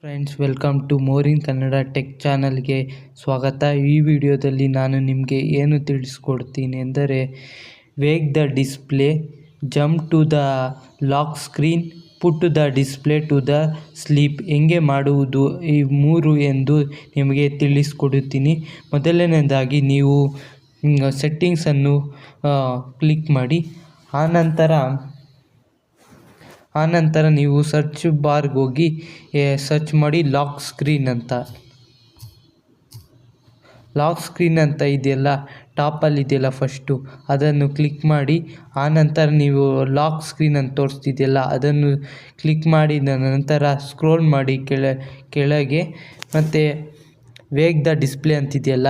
Friends welcome to Morin Kannada tech ಚಾನಲ್ಗೆ ಸ್ವಾಗತ. ಈ ವಿಡಿಯೋದಲ್ಲಿ ನಾನು ನಿಮಗೆ ಏನು ತಿಳಿಸ್ಕೊಡ್ತೀನಿ ಎಂದರೆ wake the display jump to the lock screen put the display to the sleep ಹೆಂಗೆ ಮಾಡುವುದು? ಈ ಮೂರು ಎಂದು ನಿಮಗೆ ತಿಳಿಸ್ಕೊಡುತ್ತೀನಿ. ಮೊದಲನೇದಾಗಿ ನೀವು ಸೆಟ್ಟಿಂಗ್ಸನ್ನು ಕ್ಲಿಕ್ ಮಾಡಿ. ಆನಂತರ ಆನಂತರ ನೀವು ಸರ್ಚ್ ಬಾರ್ಗೆ ಹೋಗಿ ಸರ್ಚ್ ಮಾಡಿ ಲಾಕ್ ಸ್ಕ್ರೀನ್ ಅಂತ. ಲಾಕ್ ಸ್ಕ್ರೀನ್ ಅಂತ ಇದೆಯಲ್ಲ ಟಾಪಲ್ಲಿ ಇದೆಯಲ್ಲ ಫಸ್ಟು ಅದನ್ನು ಕ್ಲಿಕ್ ಮಾಡಿ ಆನಂತರ ನೀವು ಲಾಕ್ ಸ್ಕ್ರೀನ್ ಅಂತ ತೋರಿಸ್ತಿದೆಯಲ್ಲ, ಅದನ್ನು ಕ್ಲಿಕ್ ಮಾಡಿದ ನಂತರ ಸ್ಕ್ರೋಲ್ ಮಾಡಿ ಕೆಳ, ಕೆಳಗೆ. ಮತ್ತು ವೇಗ್ದ ಡಿಸ್ಪ್ಲೇ ಅಂತಿದೆಯಲ್ಲ,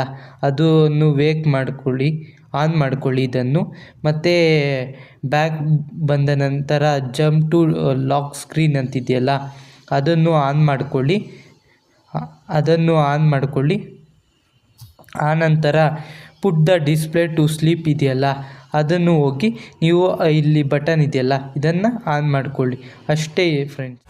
ಅದನ್ನು ವೇಕ್ ಮಾಡಿಕೊಳ್ಳಿ. ಆನ್ ಮಾಡಿಕೊಳ್ಳಿ ಇದನ್ನು ಮತ್ತು ಬ್ಯಾಕ್ ಬಂದ ನಂತರ ಜಂಪ್ ಟು ಲಾಕ್ ಸ್ಕ್ರೀನ್ ಅಂತಿದೆಯಲ್ಲ, ಅದನ್ನು ಆನ್ ಮಾಡಿಕೊಳ್ಳಿ. ಅದನ್ನು ಆನ್ ಮಾಡಿಕೊಳ್ಳಿ. ಆನಂತರ put the display to sleep ಇದೆಯಲ್ಲ, ಅದನ್ನು ಹೋಗಿ ನೀವು ಇಲ್ಲಿ ಬಟನ್ ಇದೆಯಲ್ಲ, ಇದನ್ನು ಆನ್ ಮಾಡಿಕೊಳ್ಳಿ. ಅಷ್ಟೇ ಫ್ರೆಂಡ್ಸ್.